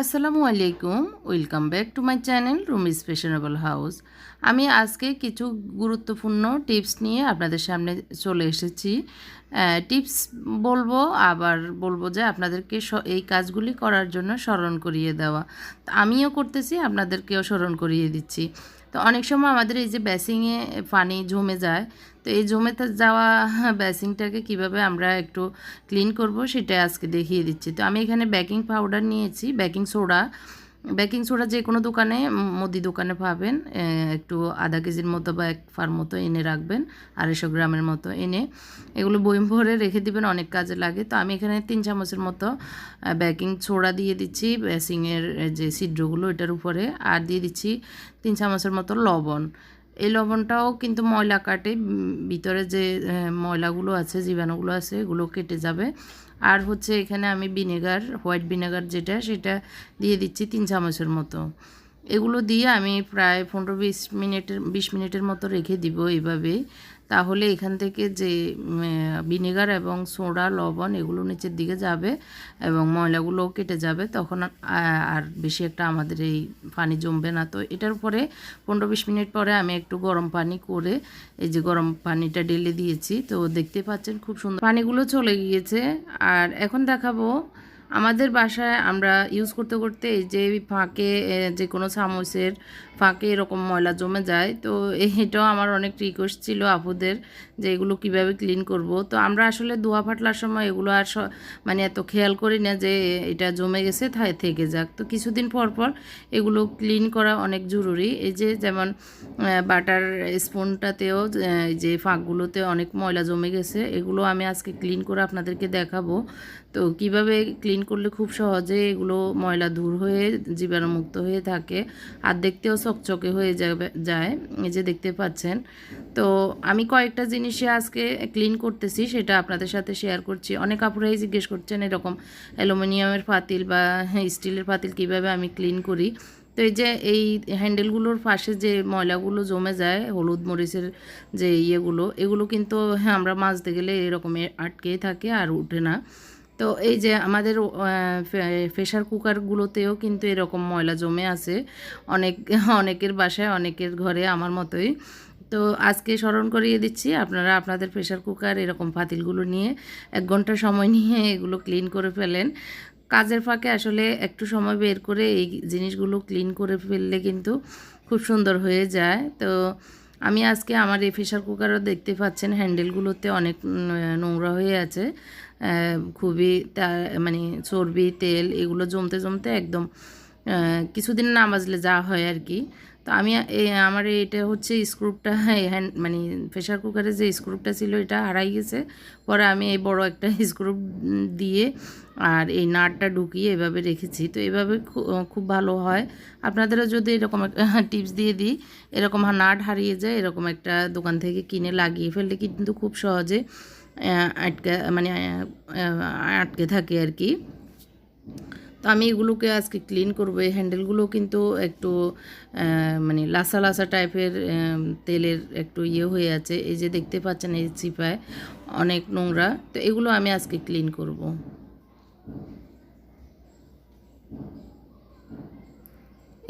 আসসালামু আলাইকুম, welcome back to my channel Rumi's fashionable house. আমি আজকে কিছু গুরুত্বপূর্ণ টিপস নিয়ে আপনাদের সামনে চলে এসেছি। টিপস বলব, আবার বলব যে আপনাদেরকে এই কাজগুলি করার জন্য স্মরণ করিয়ে দেওয়া। আমিও করতেছি, আপনাদেরকেও স্মরণ করিয়ে দিচ্ছি। তো অনেক সময় আমাদের এই যে ব্যাসিংয়ে পানি জমে যায়, তো এই জমে যাওয়া ব্যাসিংটাকে কীভাবে আমরা একটু ক্লিন করব সেটা আজকে দেখিয়ে দিচ্ছি। তো আমি এখানে বেকিং পাউডার নিয়েছি বেকিং সোডা বেকিং সোডা যে কোনো দোকানে মুদি দোকানে পাবেন। একটু আধা কেজির মতো বা এক ফার মতো এনে রাখবেন, আড়াইশো গ্রামের মতো এনে। এগুলো বইম ভরে রেখে দিবেন, অনেক কাজে লাগে। তো আমি এখানে তিন চামচের মতো বেকিং সোডা দিয়ে দিচ্ছি, বেসিংয়ের যে ছিদ্রগুলো এটার উপরে। আর দিয়ে দিচ্ছি তিন চামচের মতো লবণ। এই লবণটাও কিন্তু ময়লা কাটে ভিতরে যে ময়লাগুলো আছে, জীবাণুগুলো আছে, এগুলো কেটে যাবে। আর হচ্ছে এখানে আমি ভিনেগার, হোয়াইট ভিনেগার যেটা, সেটা দিয়ে দিচ্ছি তিন চামচের মতো। এগুলো দিয়ে আমি প্রায় পনেরো বিশ মিনিটের বিশ মিনিটের মতো রেখে দিব এইভাবে। তাহলে এখান থেকে যে ভিনেগার এবং সোডা, লবণ এগুলো নিচের দিকে যাবে এবং ময়লাগুলোও কেটে যাবে। তখন আর বেশি একটা আমাদের এই পানি জমবে না। তো এটার পরে পনেরো বিশ মিনিট পরে আমি একটু গরম পানি করে, এই যে গরম পানিটা ঢেলে দিয়েছি। তো দেখতে পাচ্ছেন খুব সুন্দর পানিগুলো চলে গিয়েছে। আর এখন দেখাবো আমাদের বাসায় আমরা ইউজ করতে করতে যে ফাঁকে যে কোনো চামচের ফাঁকে এরকম ময়লা জমে যায়, তো এটাও আমার অনেক রিকোয়েস্ট ছিল আপুদের যে এগুলো কীভাবে ক্লিন করব। তো আমরা আসলে ধোয়া ফাটলার সময় এগুলো আর মানে এত খেয়াল করি না যে এটা জমে গেছে থাই থেকে যাক। তো কিছুদিন পর পর এগুলো ক্লিন করা অনেক জরুরি। এই যে যেমন বাটার স্পুনটাতেও যে ফাঁকগুলোতে অনেক ময়লা জমে গেছে, এগুলো আমি আজকে ক্লিন করে আপনাদেরকে দেখাবো। তো কীভাবে ক্লিন করলে খুব সহজে এগুলো ময়লা দূর হয়ে জীবাণুমুক্ত হয়ে থাকে? আর দেখতেও চকচকে হয়ে যাবে, যায়, এই যে দেখতে পাচ্ছেন। তো আমি কয়েকটা জিনিসে আজকে ক্লিন করতেছি, সেটা আপনাদের সাথে শেয়ার করছি। অনেক কাপড়াই জিজ্ঞেস করছেন এরকম অ্যালুমিনিয়ামের পাতিল বা স্টিলের পাতিল কীভাবে আমি ক্লিন করি। তো এই যে এই হ্যান্ডেলগুলোর পাশে যে ময়লাগুলো জমে যায়, হলুদ মরিচের যে ইয়েগুলো, এগুলো কিন্তু হ্যাঁ আমরা মাজতে গেলে এরকম আটকেই থাকে আর উঠে না। তো এই যে আমাদের প্রেশার কুকারগুলোতেও কিন্তু এরকম ময়লা জমে আছে। অনেক, অনেকের বাসায়, অনেকের ঘরে আমার মতোই। তো আজকে স্মরণ করিয়ে দিচ্ছি, আপনারা আপনাদের প্রেশার কুকার এরকম পাতিলগুলো নিয়ে এক ঘণ্টা সময় নিয়ে এগুলো ক্লিন করে ফেলেন। কাজের ফাঁকে আসলে একটু সময় বের করে এই জিনিসগুলো ক্লিন করে ফেললে কিন্তু খুব সুন্দর হয়ে যায়। তো আমি আজকে আমার এই প্রেশার কুকারও দেখতে পাচ্ছেন, হ্যান্ডেলগুলোতে অনেক নোংরা হয়ে আছে। খুবই মানে চর্বি, তেল এগুলো জমতে জমতে একদম কিছুদিন না বাজলে যা হয় আর কি। তো আমি আমার এটা হচ্ছে স্ক্রুপটা হ্যান্ড মানে প্রেশার কুকারের যে স্ক্রুপটা ছিল এটা হারাই গেছে। পরে আমি এই বড় একটা স্ক্রুপ দিয়ে আর এই নাটটা ঢুকিয়ে এভাবে রেখেছি। তো এভাবে খুব ভালো হয়। আপনাদেরও যদি এরকম একটা টিপস দিয়ে দিই, এরকম নাট হারিয়ে যায়, এরকম একটা দোকান থেকে কিনে লাগিয়ে ফেললে কিন্তু খুব সহজে আটকে মানে আটকে থাকে আর কি। তো আমি এগুলোকে আজকে ক্লিন করব। এই হ্যান্ডেলগুলো কিন্তু একটু মানে লাসা লাসা টাইপের তেলের একটু ইয়ে হয়ে আছে। এই যে দেখতে পাচ্ছেন এই চিপায় অনেক নোংরা। তো এগুলো আমি আজকে ক্লিন করব।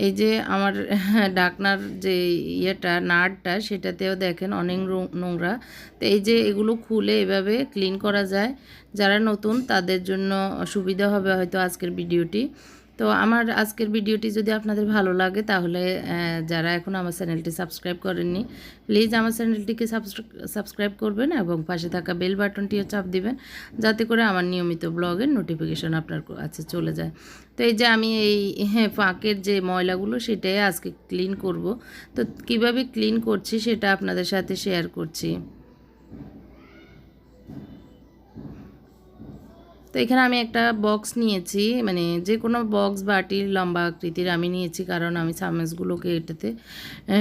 এই যে আমার ডাকনার যে ইয়েটা নাটটা সেটাতেও দেখেন অনেক নোংরা। তো এই যে এগুলো খুলে এভাবে ক্লিন করা যায়। যারা নতুন তাদের জন্য সুবিধা হবে হয়তো আজকের ভিডিওটি। তো আমার আজকের ভিডিওটি যদি আপনাদের ভালো লাগে, তাহলে যারা এখন আমার চ্যানেলটি সাবস্ক্রাইব করেননি প্লিজ আমার চ্যানেলটিকে সাবস্ক্রাইব করবেন এবং পাশে থাকা বেল বাটনটিও চাপ দিবেন, যাতে করে আমার নিয়মিত ব্লগের নোটিফিকেশন আপনার কাছে চলে যায়। তো এই যে আমি এই হ্যাঁ ফাঁকের যে ময়লাগুলো সেটাই আজকে ক্লিন করব। তো কীভাবে ক্লিন করছি সেটা আপনাদের সাথে শেয়ার করছি। তো এখানে আমি একটা বক্স নিয়েছি মানে যে কোনো বক্স বাটির লম্বা আকৃতির আমি নিয়েছি, কারণ আমি চামচগুলোকে এটাতে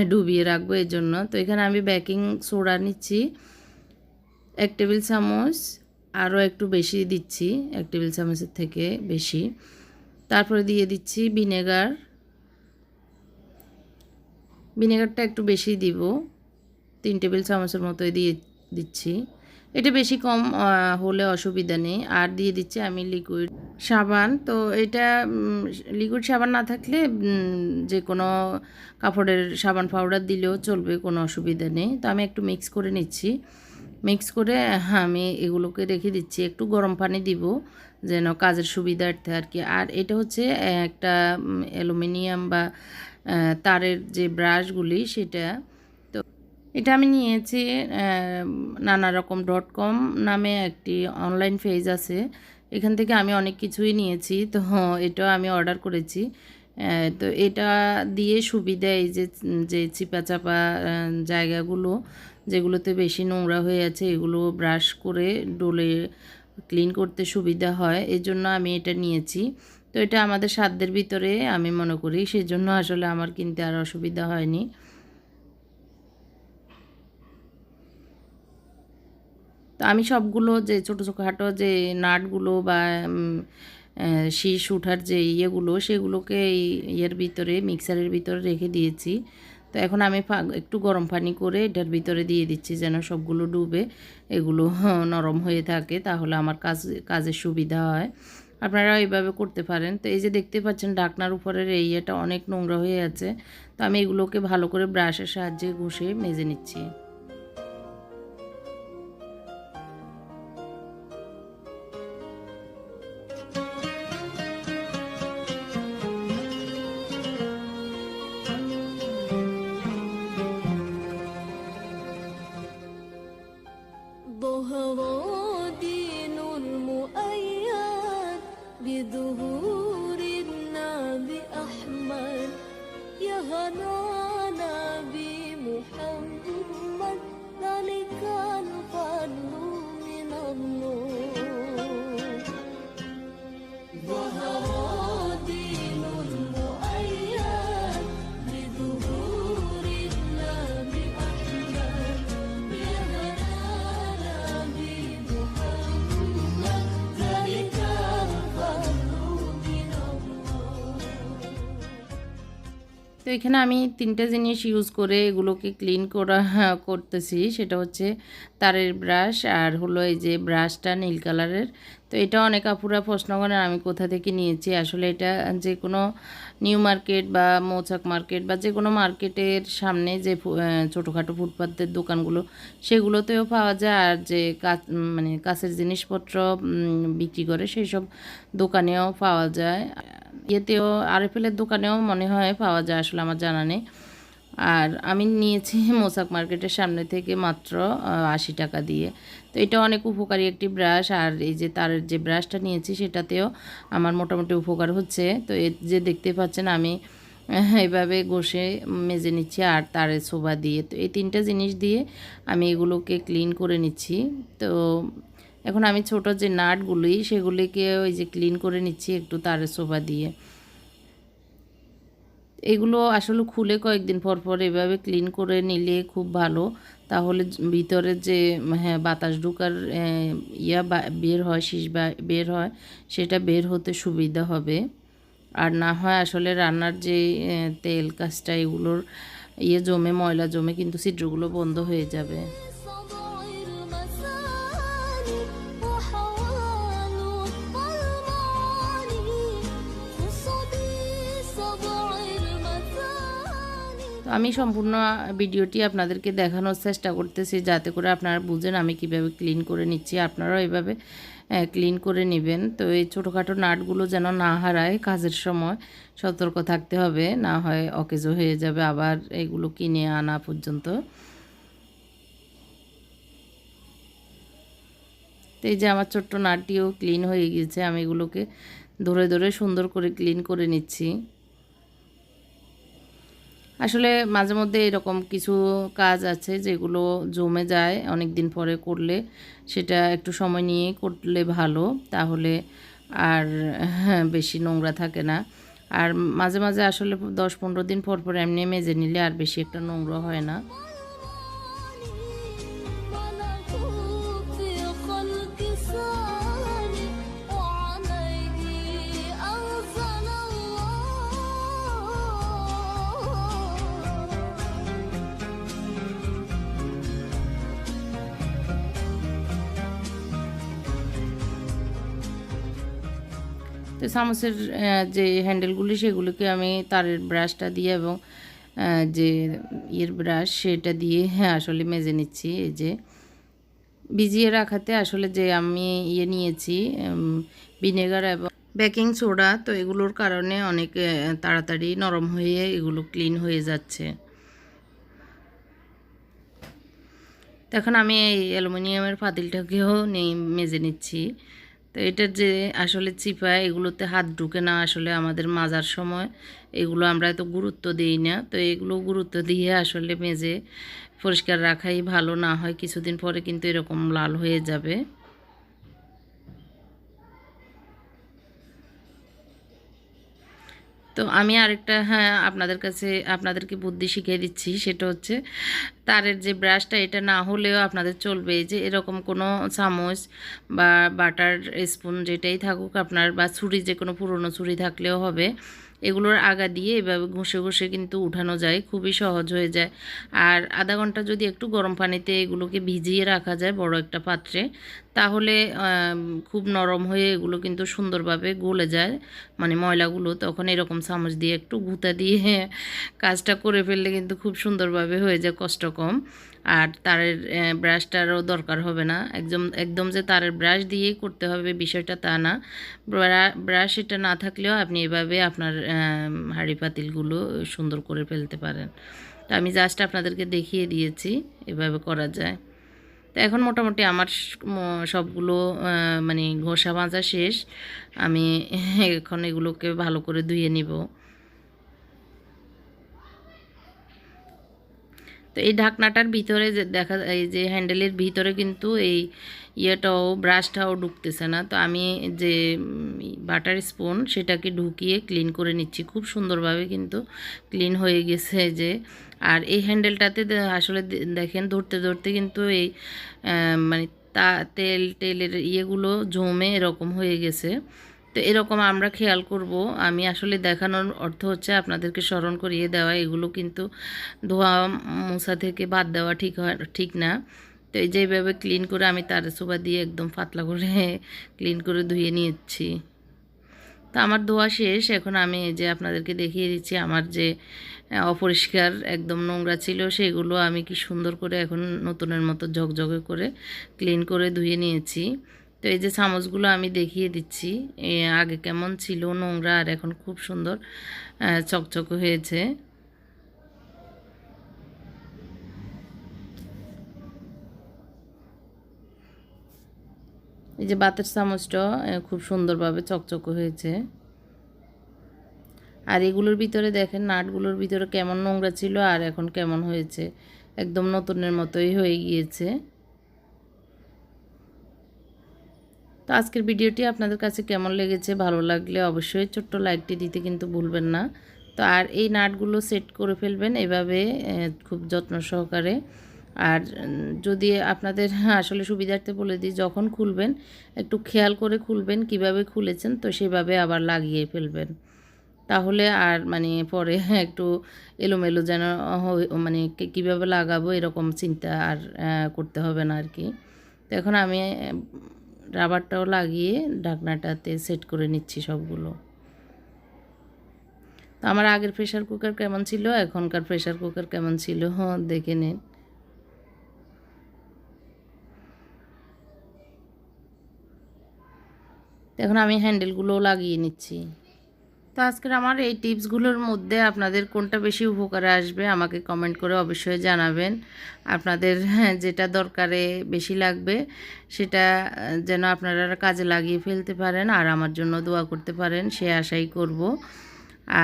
ডুবিয়ে রাখব এর জন্য তো এখানে আমি বেকিং সোডা নিচ্ছি, এক টেবিল চামচ, আরও একটু বেশি দিচ্ছি, এক টেবিল চামচের থেকে বেশি। তারপরে দিয়ে দিচ্ছি ভিনেগার ভিনেগারটা একটু বেশি দিব, তিন টেবিল চামচের মতোই দিয়ে দিচ্ছি। এটা বেশি কম হলে অসুবিধা নেই। আর দিয়ে দিচ্ছি আমি লিকুইড সাবান। তো এটা লিকুইড সাবান না থাকলে যে কোনো কাপড়ের সাবান পাউডার দিলেও চলবে কোনো অসুবিধা নেই। তো আমি একটু মিক্স করে নিচ্ছি। মিক্স করে হ্যাঁ, আমি এগুলোকে রেখে দিচ্ছি। একটু গরম পানি দিব যেন কাজের সুবিধার্থে আর কি। আর এটা হচ্ছে একটা অ্যালুমিনিয়াম বা তারের যে ব্রাশগুলি সেটা এটা আমি নিয়েছি নানা রকম ডট কম নামে একটি অনলাইন পেজ আছে। এখান থেকে আমি অনেক কিছুই নিয়েছি, তো এটাও আমি অর্ডার করেছি। তো এটা দিয়ে সুবিধা এই যে যে চিপা চাপা জায়গাগুলো যেগুলোতে বেশি নোংরা হয়ে আছে, এগুলো ব্রাশ করে ডোলে ক্লিন করতে সুবিধা হয় এই জন্য আমি এটা নিয়েছি। তো এটা আমাদের সাধ্যের ভিতরে আমি মনে করি সেই জন্য আসলে আমার কিনতে আর অসুবিধা হয়নি। তো আমি সবগুলো যে ছোটো ছোটোখাটো যে নাটগুলো বা শীষ উঠার যে ইয়েগুলো সেগুলোকে এই ইয়ের ভিতরে, মিক্সারের ভিতরে রেখে দিয়েছি। তো এখন আমি একটু গরম পানি করে এটার ভিতরে দিয়ে দিচ্ছি যেন সবগুলো ডুবে, এগুলো নরম হয়ে থাকে তাহলে আমার কাজ, কাজের সুবিধা হয়। আপনারা এইভাবে করতে পারেন। তো এই যে দেখতে পাচ্ছেন ডাকনার উপরের এই ইয়েটা অনেক নোংরা হয়ে আছে। তো আমি এগুলোকে ভালো করে ব্রাশের সাহায্যে ঘষে মেজে নিচ্ছি। এখানে আমি তিনটে জিনিস ইউজ করে এগুলোকে ক্লিন করা করতেছি। সেটা হচ্ছে তারের ব্রাশ আর হলো এই যে ব্রাশটা নীল কালারের তো এটা অনেক আপুরা প্রশ্ন করেন, আমি কোথা থেকে নিয়েছি? আসলে এটা যে কোনো নিউ মার্কেট বা মৌচাক মার্কেট বা যে কোনো মার্কেটের সামনে যে ছোটোখাটো ফুটপাতের দোকানগুলো, সেগুলোতেও পাওয়া যায়। আর যে কাচ মানে কাছের জিনিসপত্র বিক্রি করে সেই সব দোকানেও পাওয়া যায়। ইয়েতেও আরএফএলের দোকানেও মনে হয় পাওয়া যায় আসলে আমার জানা নেই। আর আমি নিয়েছি মোসাক মার্কেটের সামনে থেকে মাত্র আশি টাকা দিয়ে। তো এটা অনেক উপকারী একটি ব্রাশ। আর এই যে তারের যে ব্রাশটা নিয়েছি সেটাতেও আমার মোটামুটি উপকার হচ্ছে। তো এ যে দেখতে পাচ্ছেন আমি এভাবে ঘষে মেজে নিচ্ছি আর তারের শোভা দিয়ে। তো এই তিনটা জিনিস দিয়ে আমি এগুলোকে ক্লিন করে নিচ্ছি। তো এখন আমি ছোট যে নাটগুলি, সেগুলিকে ওই যে ক্লিন করে নিচ্ছি একটু তারের শোভা দিয়ে। এগুলো আসলে খুলে কয়েকদিন পর পর এভাবে ক্লিন করে নিলে খুব ভালো। তাহলে ভিতরে যে হ্যাঁ বাতাস ঢুকার ইয়া বের হয়, শীষ বের হয়, সেটা বের হতে সুবিধা হবে। আর না হয় আসলে রান্নার যে তেল, কাজটা এগুলোর ইয়ে জমে, ময়লা জমে কিন্তু ছিদ্রগুলো বন্ধ হয়ে যাবে। আমি সম্পূর্ণ ভিডিওটি আপনাদেরকে দেখানোর চেষ্টা করতেছি যাতে করে আপনারা বুঝেন আমি কীভাবে ক্লিন করে নিচ্ছি। আপনারাও এভাবে ক্লিন করে নেবেন। তো এই ছোটোখাটো নাটগুলো যেন না হারায় কাজের সময়, সতর্ক থাকতে হবে, না হয় অকেজো হয়ে যাবে আবার এগুলো কিনে আনা পর্যন্ত। তো এই যে আমার ছোট্ট নাটটিও ক্লিন হয়ে গিয়েছে, আমি এগুলোকে ধরে ধরে সুন্দর করে ক্লিন করে নিচ্ছি। আসলে মাঝে মধ্যে এরকম কিছু কাজ আছে যেগুলো জমে যায় অনেক দিন পরে করলে সেটা একটু সময় নিয়ে করলে ভালো। তাহলে আর হ্যাঁ, বেশি নোংরা থাকে না। আর মাঝে মাঝে আসলে দশ পনেরো দিন পর পর এমনি মেজে নিলে আর বেশি একটা নোংরা হয় না। তো চামচের যে হ্যান্ডেলগুলি সেগুলোকে আমি তারের ব্রাশটা দিয়ে এবং যে ইয়ের ব্রাশ সেটা দিয়ে হ্যাঁ আসলে মেজে নিচ্ছি। এই যে ভিজিয়ে রাখাতে আসলে যে আমি ইয়ে নিয়েছি ভিনেগার এবং বেকিং সোডা, তো এগুলোর কারণে অনেক তাড়াতাড়ি নরম হয়ে এগুলো ক্লিন হয়ে যাচ্ছে। এখন আমি এই অ্যালুমিনিয়ামের পাতিলটাকেও নেই, মেজে নিচ্ছি। তো এটা যে আসলে চিপা, এগুলোতে হাত ঢুকে না আসলে আমাদের মাজার সময়, এগুলো আমরা এত গুরুত্ব দিই না। তো এগুলো গুরুত্ব দিয়ে আসলে মেজে পরিষ্কার রাখাই ভালো, না হয় কিছুদিন পরে কিন্তু এরকম লাল হয়ে যাবে। তো আমি আরেকটা হ্যাঁ আপনাদের কাছে আপনাদেরকে বুদ্ধি শিখিয়ে দিচ্ছি। সেটা হচ্ছে, তারের যে ব্রাশটা, এটা না হলেও আপনাদের চলবে। যে এরকম কোনো চামচ বা বাটার স্পুন যেটাই থাকুক আপনার, বা ছুরি যে কোনো পুরনো ছুরি থাকলেও হবে। এগুলোর আগা দিয়ে এভাবে ঘষে ঘষে কিন্তু উঠানো যায়, খুবই সহজ হয়ে যায়। আর আধা ঘণ্টা যদি একটু গরম পানিতে এগুলোকে ভিজিয়ে রাখা যায় বড় একটা পাত্রে, তাহলে খুব নরম হয়ে এগুলো কিন্তু সুন্দরভাবে গলে যায়। মানে ময়লাগুলো তখন এরকম চামচ দিয়ে একটু গুঁতা দিয়ে কাজটা করে ফেললে কিন্তু খুব সুন্দরভাবে হয়ে যায় কষ্ট কম। আর তারের ব্রাশটারও দরকার হবে না। একদম একদম যে তারের ব্রাশ দিয়েই করতে হবে বিষয়টা তা না। ব্রা- ব্রাশ এটা না থাকলেও আপনি এভাবে আপনার হাঁড়ি পাতিলগুলো সুন্দর করে ফেলতে পারেন। তো আমি জাস্ট আপনাদেরকে দেখিয়ে দিয়েছি এভাবে করা যায়। তো এখন মোটামুটি আমার সবগুলো মানে ঘষা মাজা শেষ। আমি এখন এগুলোকে ভালো করে ধুয়ে নিব। তো এই ঢাকনাটার ভিতরে যে দেখা এই যে হ্যান্ডেলের ভিতরে কিন্তু এই ইয়েটাও, ব্রাশটাও ঢুকতেছে না। তো আমি যে বাটার স্পুন সেটাকে ঢুকিয়ে ক্লিন করে নিচ্ছি। খুব সুন্দরভাবে কিন্তু ক্লিন হয়ে গেছে যে। আর এই হ্যান্ডেলটাতে আসলে দেখেন ধরতে ধরতে কিন্তু এই মানে তা, তেল, তেলের ইয়েগুলো জমে এরকম হয়ে গেছে। তো এরকম আমরা খেয়াল করব। আমি আসলে দেখানোর অর্থ হচ্ছে আপনাদেরকে স্মরণ করিয়ে দেওয়া, এগুলো কিন্তু ধোয়া মোছা থেকে বাদ দেওয়া ঠিক হয়, ঠিক না। তো এই যেভাবে ক্লিন করে আমি তার সুবা দিয়ে একদম পাতলা করে ক্লিন করে ধুয়ে নিয়েছি তো আমার ধোয়া শেষ, এখন আমি যে আপনাদেরকে দেখিয়ে দিচ্ছি আমার যে অপরিষ্কার একদম নোংরা ছিল, সেগুলো আমি কি সুন্দর করে এখন নতুনের মতো ঝকঝকে করে ক্লিন করে ধুয়ে নিয়েছি। তো এই যে চামচগুলো আমি দেখিয়ে দিচ্ছি আগে কেমন ছিল, নোংরা আর এখন খুব সুন্দর চকচক হয়েছে। এই যে বাতের চামচটা খুব সুন্দরভাবে চকচক হয়েছে। আর এগুলোর ভিতরে দেখেন, নাটগুলোর ভিতরে কেমন নোংরা ছিল আর এখন কেমন হয়েছে, একদম নতুনের মতোই হয়ে গিয়েছে। তো আজকের ভিডিওটি আপনাদের কাছে কেমন লেগেছে, ভালো লাগলে অবশ্যই ছোট্ট লাইকটি দিতে কিন্তু ভুলবেন না। তো আর এই নাটগুলো সেট করে ফেলবেন এভাবে খুব যত্ন সহকারে। আর যদি আপনাদের আসলে সুবিধার্থে বলে দিই, যখন খুলবেন, একটু খেয়াল করে খুলবেন কীভাবে খুলেছেন, তো সেভাবে আবার লাগিয়ে ফেলবেন। তাহলে আর মানে পরে একটু এলোমেলো যেন মানে কীভাবে লাগাবো এরকম চিন্তা আর করতে হবে না আর কি। তো এখন আমি রাবারটাও লাগিয়ে ঢাকনাটাতে সেট করে নিচ্ছি সবগুলো। তো আমার আগের প্রেশার কুকার কেমন ছিল? এখনকার প্রেশার কুকার কেমন ছিল? হ্যাঁ দেখে নিন। এখন আমি হ্যান্ডেলগুলোও লাগিয়ে নিচ্ছি। তো আজকের আমার এই টিপসগুলোর মধ্যে আপনাদের কোনটা বেশি উপকারে আসবে আমাকে কমেন্ট করে অবশ্যই জানাবেন। আপনাদের হ্যাঁ, যেটা দরকারে বেশি লাগবে সেটা যেন আপনারা কাজে লাগিয়ে ফেলতে পারেন আর আমার জন্য দোয়া করতে পারেন সে আশাই করব।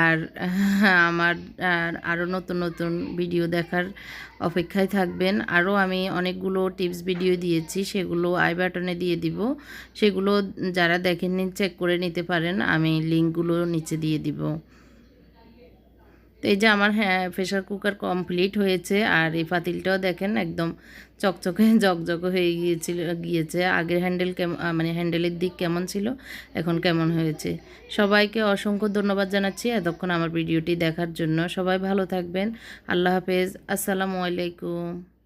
আর আমার আরও নতুন নতুন ভিডিও দেখার অপেক্ষায় থাকবেন। আরও আমি অনেকগুলো টিপস ভিডিও দিয়েছি, সেগুলো আই বাটনে দিয়ে দিব। সেগুলো যারা দেখেননি চেক করে নিতে পারেন। আমি লিঙ্কগুলো নিচে দিয়ে দিব। তো এই যে আমার হ্যাঁ প্রেশার কুকার কমপ্লিট হয়েছে। আর এই পাতিলটাও দেখেন একদম চকচকে জকজকে হয়ে গিয়েছিল, গিয়েছে। আগের হ্যান্ডেল কেমন মানে হ্যান্ডেলের দিক কেমন ছিল, এখন কেমন হয়েছে। সবাইকে অসংখ্য ধন্যবাদ জানাচ্ছি এতক্ষণ আমার ভিডিওটি দেখার জন্য। সবাই ভালো থাকবেন। আল্লাহ হাফেজ। আসসালামু আলাইকুম।